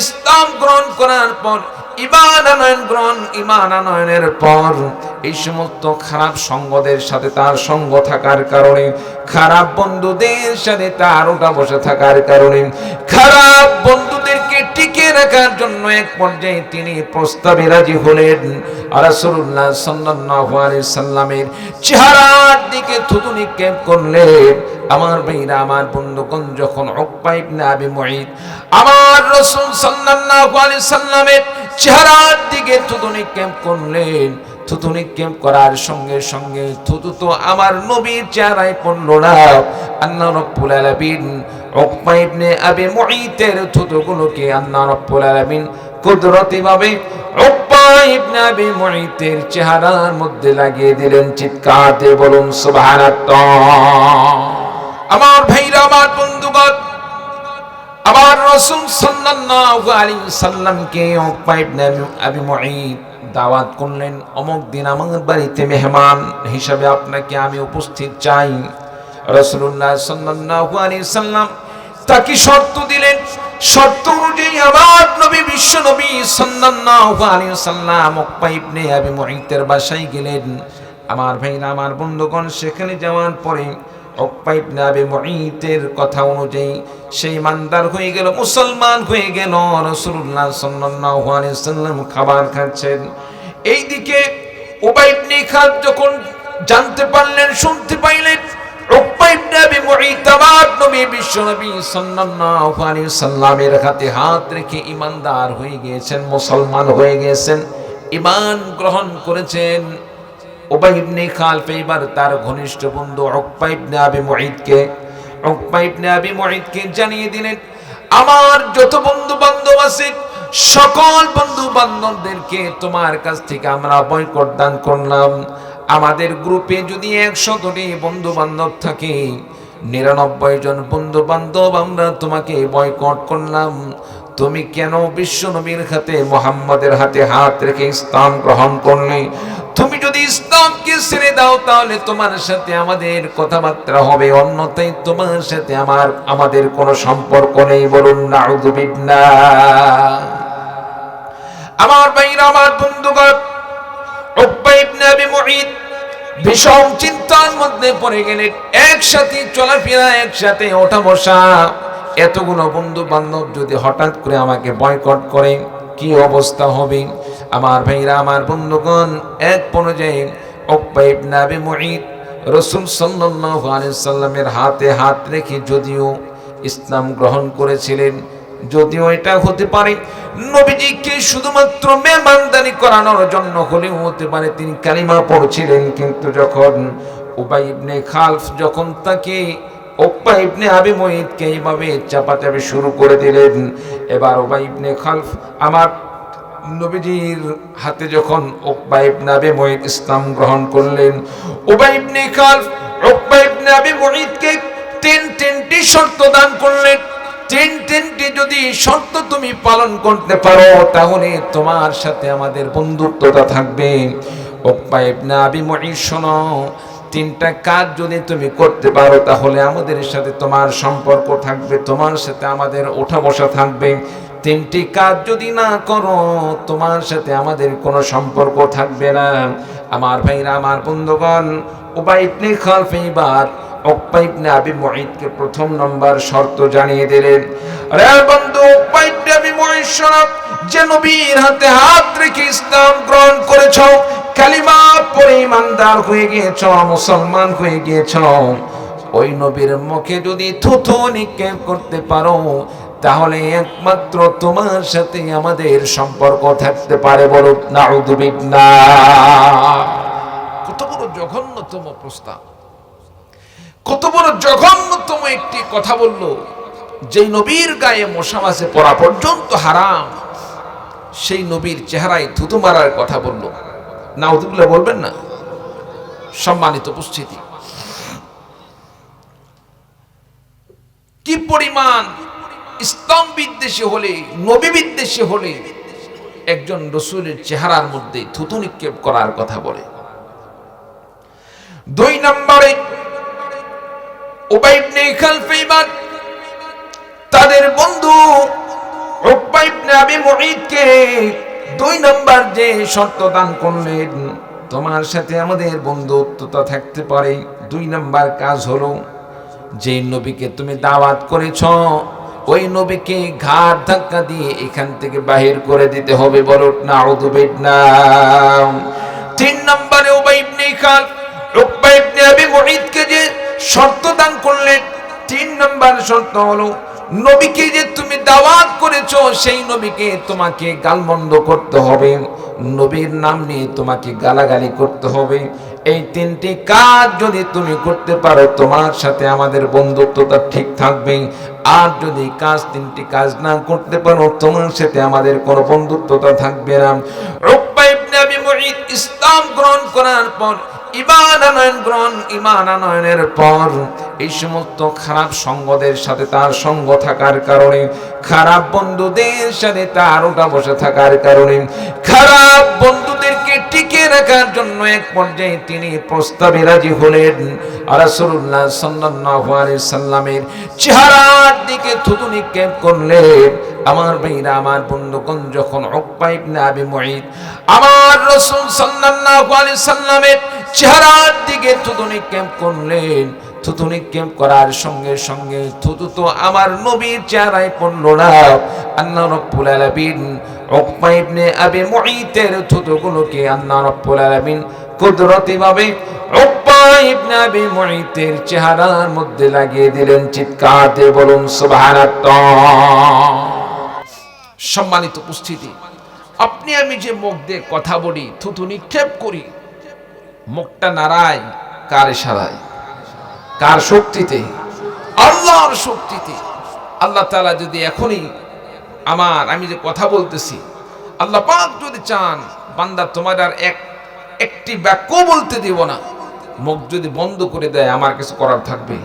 ইসলাম গ্রহণ করার পর ইমান আনয়ন গ্রহণ ইমান আনয়নের পর, এই সমস্ত খারাপ সঙ্গদের সাথে তার সঙ্গ থাকার কারণে, খারাপ বন্ধুদের সাথে তার ওটা বসে থাকার কারণে, খারাপ বন্ধুদেরকে টিকে রাখার জন্য এক পর্যায়ে তিনি প্রস্তাবে রাজি হলেন। রাসূলুল্লাহ সাল্লাল্লাহু সাল্লামের চেহারার দিকে থুতু নিক্ষেপ করলেন। আমার ভাইরা, আমার বন্ধুগণ, যখন উকবা ইবনে আবি মুঈদ আমার রাসূল সাল্লাল্লাহু আলাইহি সাল্লামের চেহারার দিকে থুতু নিক্ষেপ করলেন থুতু নিক্ষেপ করার সঙ্গে সঙ্গে থুতু তো আমার নবীর চেহারায় পড়ল না। আল্লাহ রব্বুল আলামিন, উকবা ইবনে আবি থুতুগুলোকে আল্লাহ রব্বুল আলামিন কুদরতি ভাবে উকবা চেহারার মধ্যে লাগিয়ে দিলেন। চিৎকার দিয়ে বলুন, সুবহানাল্লাহ। আমার ভাইরা, আমার বন্ধুগণ আবার রাসূল সাল্লাল্লাহু আলাইহি সাল্লামকে উকবা ইবনে আবি মুঈদ দাওয়াত করলেন। অমুক দিন আমার বাড়িতে মেহমান হিসাবে আপনাকে আমি উপস্থিত চাই। রাসূলুল্লাহ সাল্লাল্লাহু আলাইহি সাল্লাম তাকে শর্ত দিলেন। শর্ত অনুযায়ী আমার নবী, বিশ্ব নবী সাল্লাল্লাহু আলাইহি সাল্লাম উকবা ইবনে আবি মুঈদের বাসায় গেলেন। আমার ভাইরা, আমার বন্ধুগণ, সেখানে যাওয়ার পরে উকবা ইবনে আবি মুঈদের কথা অনুযায়ী, সেই ইমানদার হয়ে গেল, মুসলমান হয়ে গেল, রাসূলুল্লাহ সাল্লাল্লাহু আলাইহি সাল্লাম খাবার খাচ্ছেন। এইদিকে উবাই ইবনে খাদ যখন জানতে পারলেন, শুনতে পাইলেন নবী নবী সাল্লামের হাতে হাত রেখে ইমানদার হয়ে গিয়েছেন, মুসলমান হয়ে গিয়েছেন ঈমান গ্রহণ করেছেন। উবাই ইবনে খালফ এবার তার ঘনিষ্ঠ বন্ধু উকবা ইবনে আবি মুঈদকে, উকবা ইবনে আবি মুঈদকে জানিয়ে দিলেন, আমার যত বন্ধু বান্ধব আছে, সকল বন্ধু বান্ধবদেরকে তোমার কাছ থেকে আমরা বয়কট দান করলাম। আমাদের গ্রুপে যদি একশতটি বন্ধু বান্ধব থাকে, নিরানব্বই জন বন্ধু বান্ধব আমরা তোমাকে বয়কট করলাম। তুমি কেন বিশ্ব নবীর হাতে, মোহাম্মদের হাতে হাত রেখে ইসলাম গ্রহণ করলে? তুমি যদি ইসলামকে ছেড়ে দাও, তাহলে তোমার সাথে আমাদের কথাবার্তা হবে। অন্যথায় তোমার সাথে আমার, আমাদের কোনো সম্পর্ক নেই বলুন নাউযুবিল্লাহ আমার ভাইরা, আমার বন্ধুগণ ভীষণ চিন্তার মধ্যে পড়ে গেলেন। একসাথে চলাফেরা, একসাথে ওঠা বসা এতগুলো বন্ধু বান্ধব যদি হঠাৎ করে আমাকে বয়কট করে, কি অবস্থা হবে? আমার ভাইরা, আমার বন্ধুগণ, এক পর্যায়ে উকবা ইবনে আবি মুঈদ রাসূল সাল্লাল্লাহু সাল্লামের হাতে হাত রেখে যদিও ইসলাম গ্রহণ করেছিলেন, যদিও এটা হতে পারে, নবীজিকে শুধুমাত্র মেহমানদারি করানোর জন্য হলেও হতে পারে তিনি কালিমা পড়ছিলেন, কিন্তু যখন উবাই ইবনে খালফ যখন তাকে ওপ্পা ইবনে আবি মহিদকে এইভাবে চাপাচাপি শুরু করে দিলেন। এবার ওবাই ইবনে খালফ আমার নবীজির হাতে যখন ওকবা ইবনে আবি মুঈদ ইসলাম গ্রহণ করলেন উবাই ইবনে খালফ ওকবা ইবনে আবি মুঈদকে তিন তিনটি শর্ত দান করলেন। তিন তিনটি যদি শর্ত তুমি পালন করতে পারো, তাহলে তোমার সাথে আমাদের বন্ধুত্বটা থাকবে। ওকবা ইবনে আবি মুঈদ শোনো তিনটা কাজ যদি তুমি করতে পারো, তাহলে আমাদের সাথে তোমার সম্পর্ক থাকবে, তোমার সাথে আমাদের ওঠা বসা থাকবে। তিনটি কাজ যদি না করো, তোমার সাথে আমাদের কোনো সম্পর্ক থাকবে না। আমার ভাইরা, আমার বন্ধুগণ, উবাই ইবনে খালফ এইবার আবি প্রথম নম্বর শর্ত জানিয়ে দিলেন আরে বন্ধু, উকবা ইবনে আবি যে নবীর হাতে হাত রেখে ইসলাম ইমানদার হয়ে গিয়েছ, মুসলমান হয়ে গিয়েছ, ওই নবীর মুখে যদি থুথু নিক্ষেপ করতে পারো, তাহলে একমাত্র তোমার সাথে আমাদের সম্পর্ক থাকতে পারে বলো না কত বড় জঘন্যতম প্রস্তাব। কত বড় জঘন্যতম একটি কথা বলল যে নবীর গায়ে মশা মাসে পড়া পর্যন্ত হারাম, সেই নবীর চেহারায় থুতু মারার কথা বলল। নাউদুল্লাহ বলবেন না? সম্মানিত উপস্থিতি। কি পরিমাণ ইসলাম বিদ্বেষী হলে, নবী বিদ্বেষী হলে একজন রসুলের চেহারার মধ্যে থুতু নিক্ষেপ করার কথা বলে। দুই নম্বরে আমাদের বন্ধু দুই নাম্বার যে শর্ত দান করলেন তোমার সাথে আমাদের বন্ধুত্বতা থাকতে পারে। দুই নাম্বার কাজ হলো, যে নবীকে তুমি দাওয়াত করেছ, ওই নবীকে ঘাট ধাক্কা দিয়ে এখান থেকে বাহির করে দিতে হবে বলো না না তিন নম্বরে উবাই ইবনে খাল উকবা ইবনে আবি মুঈদকে যে শর্ত দান করলেন, তিন নম্বর শর্ত হলো নবীকে যে তুমি দাওয়াত করেছ, সেই নবীকে তোমাকে গালমন্দ করতে হবে। নবীর নাম নিয়ে তোমাকে গালাগালি করতে হবে। এই তিনটি কাজ যদি তুমি করতে পারো, তোমার সাথে আমাদের বন্ধুত্বটা ঠিক থাকবে। আর যদি কাজ, তিনটি কাজ না করতে পারো, তোমার সাথে আমাদের কোনো বন্ধুত্বতা থাকবে না। ইসলাম গ্রহণ করার পর ইমান গ্রহণ, ইমান পর এই সমস্ত খারাপ সঙ্গদের সাথে তার সঙ্গ থাকার কারণে, খারাপ বন্ধুদের সাথে তার ওটা বসে থাকার কারণে, খারাপ বন্ধুদেরকে টিকে রাখার জন্য এক পর্যায়ে তিনি প্রস্তাবে রাজি হলেন। রাসূলুল্লাহ সাল্লাল্লাহু সাল্লামের চেহারার দিকে থুতু নিক্ষেপ করলেন আমার ভাইরা, আমার বন্ধুগণ যখন উকবা ইবনে আবি মুঈদ, আমার রাসূল সাল্লাল্লাহু আলাইহি সাল্লামের চেহারার দিকে থুতু নিক্ষেপ করলেন। থুতু নিক্ষেপ করার সঙ্গে সঙ্গে থুতু তো আমার নবীর চেহারায় পড়ল না। আল্লাহ রব্বুল আলামিন উকবা ইবনে আবি মুঈতের থুতুগুলোকে আল্লাহ রব্বুল আলামিন কুদরতি ভাবে উকবা ইবনে আবি মুঈতের চেহারার মধ্যে লাগিয়ে দিলেন। চিৎকার দিয়ে বলুন, সুবহানাল্লাহ। সম্মানিত উপস্থিতি, আপনি আমি যে মুখ দিয়ে কথা বলি থুতু নিক্ষেপ করি মুখটা নাড়ায় কার ইশারায়? কার শক্তিতে? আল্লাহর শক্তিতে। আল্লাহ তাআলা যদি এখনই আমার, আমি যে কথা বলতেছি, আল্লাহ পাক যদি চান, বান্দা তোমার আর এক, একটি বাক্য বলতে দিব না। মুখ যদি বন্ধ করে দেয়, আমার কিছু করার থাকবে।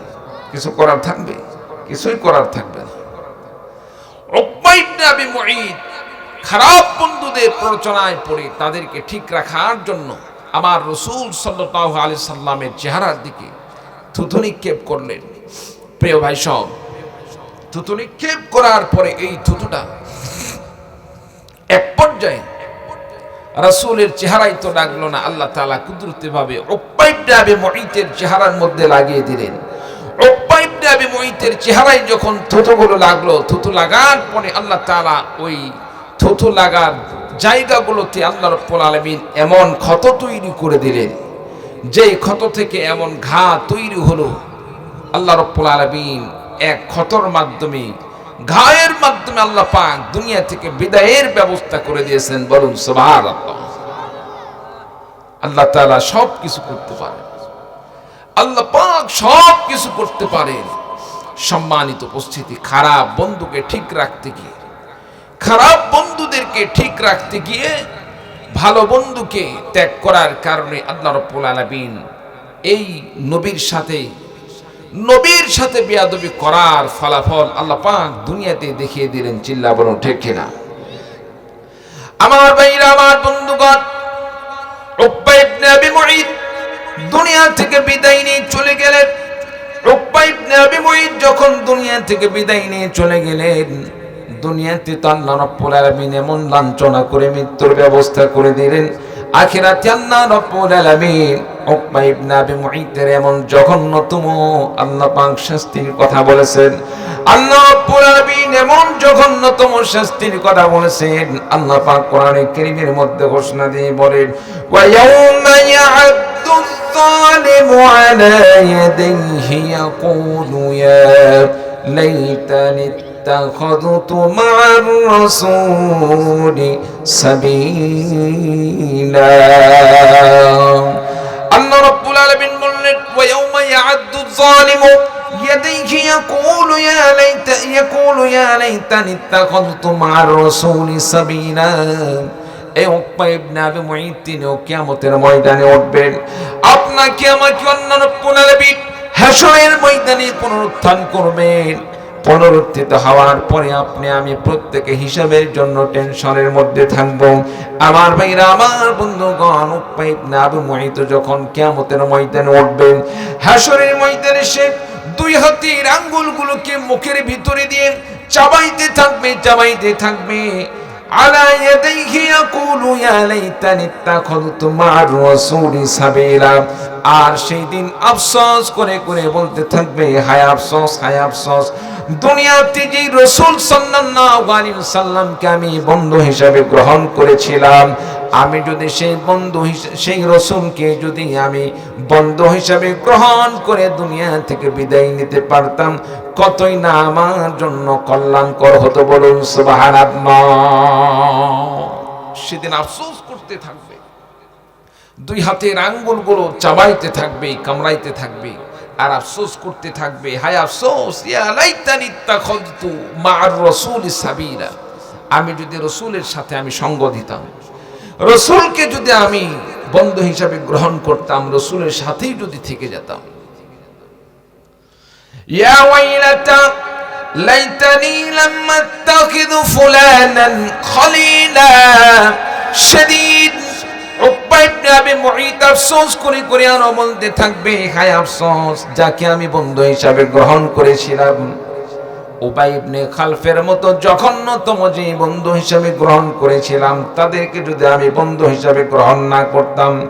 কিছু করার থাকবে? কিছুই করার থাকবে না। খারাপ বন্ধুদের প্ররোচনায় পড়ে তাদেরকে ঠিক রাখার জন্য আমার রসুল সাল্লাহ আলি সাল্লামের চেহারার দিকে থুতু নিক্ষেপ করলেন। প্রিয় ভাই সব থুতু নিক্ষেপ করার পরে এই থুতুটা এক পর্যায়ে রাসূলের চেহারাই তো লাগল না, আল্লাহ তালা কুদরতি ভাবে উকবাইবনে মহিতের চেহারার মধ্যে লাগিয়ে দিলেন। উকবাইবনে আবি মুঈতের চেহারায় যখন থুতুগুলো লাগল থুতু লাগার পরে আল্লাহ তাআলা ওই থুতু লাগার জায়গাগুলোতে আল্লাহ রব্বুল আলামিন এমন ক্ষত তৈরি করে দিলেন, যেই ক্ষত থেকে এমন ঘা তৈরি হলো। আল্লাহ রব্বুল আলামিন এক ক্ষতর মাধ্যমে, ঘায়ের মাধ্যমে আল্লাহ পাক দুনিয়া থেকে বিদায়ের ব্যবস্থা করে দিয়েছেন। বলুন, সুবহানাল্লাহ। আল্লাহ তাআলা সব কিছু করতে পারেন। আল্লাহ পাক সব কিছু করতে পারেন। সম্মানিত উপস্থিতি, খারাপ বন্ধুকে ঠিক রাখতে গিয়ে, খারাপ বন্ধুদেরকে ঠিক রাখতে গিয়ে ভালো বন্ধুকে ত্যাগ করার কারণে আল্লাহ রব্বুল আলামিন এই নবীর সাথে নবীর সাথে বিয়াদবি করার ফলাফল আল্লাহ পাক দুনিয়াতে দেখিয়ে দিলেন চিল্লা বলুন ঠিক কিনা? আমার ভাইরা, আমার বন্ধুগণ, উকবা ইবনে আবি মুঈদ দুনিয়া থেকে বিদায় নিয়ে চলে গেলেন। উকবা ইবনে আবি মুঈদ যখন দুনিয়া থেকে বিদায় নিয়ে চলে গেলেন দুনিয়াতে তো আল্লাহ রব্বুল আলামিন এমন লাঞ্ছনা করে মৃত্যুর ব্যবস্থা করে দিলেন আখিরাতে আল্লাহ রব্বুল আলামিন উকবা ইবনে আবি মুঈদের এমন জঘন্যতম আল্লাহ পাক শাস্তির কথা বলেছেন আল্লাহ রব্বুল আলামিন এমন জঘন্যতম শাস্তির কথা বলেছেন আল্লাহ পাক কোরআনে কারীমের মধ্যে ঘোষণা দিয়ে বলেন ওয়া ইয়াউমা ইয়া'আদ্দু الظالم على يديه يقول يا ليتني اتخذت مع الرسول سبيلا আল্লাহ রাব্বুল আলামিন বললেন ওয়ায়াউমা ইয়া'আদ্দু যালিমু ইয়াদাইহি ইয়াকুলু ইয়া লাইতা ইয়াকুলু ইয়া লাইতানি ইত্তাখাযতু মা'আর রাসূলি সাবিলা এই উকবা ইবনে আবি মুঈদ তিনিও কিয়ামতের ময়দানে উঠবেন আপনাকে আমাকে অন্য রব্বুল আলামিন হাসরের ময়দানে পুনরুত্থান করবেন পুনরুত্থিত হওয়ার পরে আপনি, আমি প্রত্যেকে হিসাবের জন্য টেনশনের মধ্যে থাকব। আমার ভাইরা, আমার বন্ধুগণ উপাইব না আবু মহিত যখন কিয়ামতের ময়দানে উঠবেন হাসরের ময়দানে সে দুই হাতের আঙ্গুলগুলোকে মুখের ভিতরে দিয়ে চাবাইতে থাকবে চাবাইতে থাকবে। ইত্তাখাযতু মা'আর রাসূলি সাবিলা। আর সেই দিন আফসোস করে করে বলতে থাকবে, হায় আফসোস হায় আফসোস, দুনিয়াতে যে রসুল সাল্লাল্লাহু আলাইহি সাল্লামকে আমি বন্ধু হিসাবে গ্রহণ করেছিলাম আমি যদি সেই বন্ধু সেই রসুলকে যদি আমি বন্ধু হিসাবে গ্রহণ করে দুনিয়া থেকে বিদায় নিতে পারতাম, কতই না আমার জন্য কল্যাণকর হতো বলুন সেদিন আফসোস করতে থাকবে। দুই হাতের আঙ্গুলগুলো চাবাইতে থাকবে, কামড়াইতে থাকবে। আর আফসোস করতে থাকবে, হায় আফসোস আমি যদি রসুলের সাথে আমি সঙ্গ দিতাম রসুলকে যদি আমি বন্ধু হিসাবে গ্রহণ করতাম, রসুলের সাথেই যদি থেকে যেতাম। করে আরও থাকবে, হায় আফসোস, যাকে আমি বন্ধু হিসাবে গ্রহণ করেছিলাম। ইবনে খালফের মতো জঘন্যতম যে বন্ধু হিসাবে গ্রহণ করেছিলাম, তাদেরকে যদি আমি বন্ধু হিসাবে গ্রহণ না করতাম,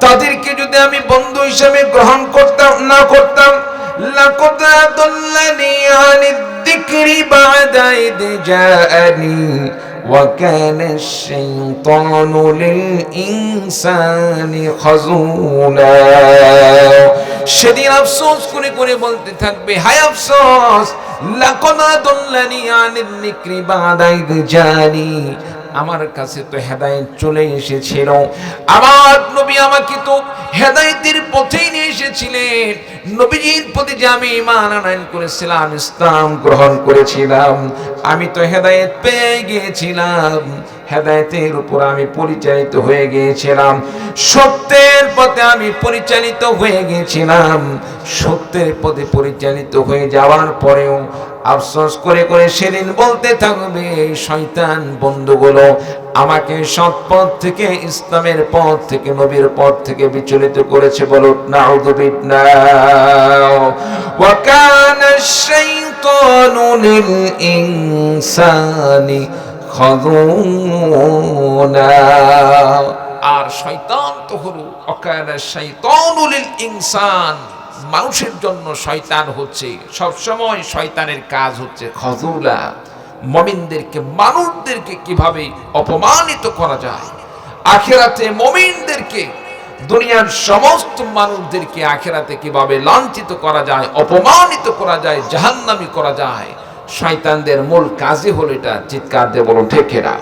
তাদেরকে যদি আমি বন্ধু হিসাবে গ্রহণ করতাম, না করতাম, লাকাদ আদাল্লানি আনিদ যিকরি বা'দা وكان الشيطان للإنسان خذولا সেদিন আফসোস করে করে বলতে থাকবে হায় আফসোস লাকনা দল্লানি আনিল নিকরি বাদাইদ জানি আমার কাছে তো হেদায়েত চলে এসেছিল। আমার নবী আমাকে তো হেদায়তের পথেই নিয়ে এসেছিলেন। নবীজির প্রতি যে আমি ইমান আনায়ন করেছিলাম, ইসলাম গ্রহণ করেছিলাম, আমি তো হেদায়ত পেয়ে গিয়েছিলাম। হেদায়েতের উপর আমি পরিচালিত হয়ে গিয়েছিলাম। সত্যের পথে আমি পরিচালিত হয়ে গিয়েছিলাম। সত্যের পথে পরিচালিত হয়ে যাওয়ার পরেও আফসোস করে করে সেদিন বলতে থাকবে এই শয়তান বন্ধুগুলো, আমাকে সৎ পথ থেকে, ইসলামের পথ থেকে, নবীর পথ থেকে বিচলিত করেছে বলো ইনসানি খাযুনা আর শয়তান হলো অকানা শয়তানুল ইনসান। মানুষের জন্য শয়তান হচ্ছে সব সময় শয়তানের কাজ হচ্ছে খজুলা। মমিনদেরকে, মানুষদেরকে কীভাবে অপমানিত করা যায়? আখেরাতে মমিনদেরকে, দুনিয়ার সমস্ত মানুষদেরকে আখেরাতে কীভাবে লাঞ্ছিত করা যায়, অপমানিত করা যায়, জাহান্নামি করা যায়? শয়তানদের মূল কাজই হলো এটা চিৎকার দিয়ে বলুন ঠেকেরা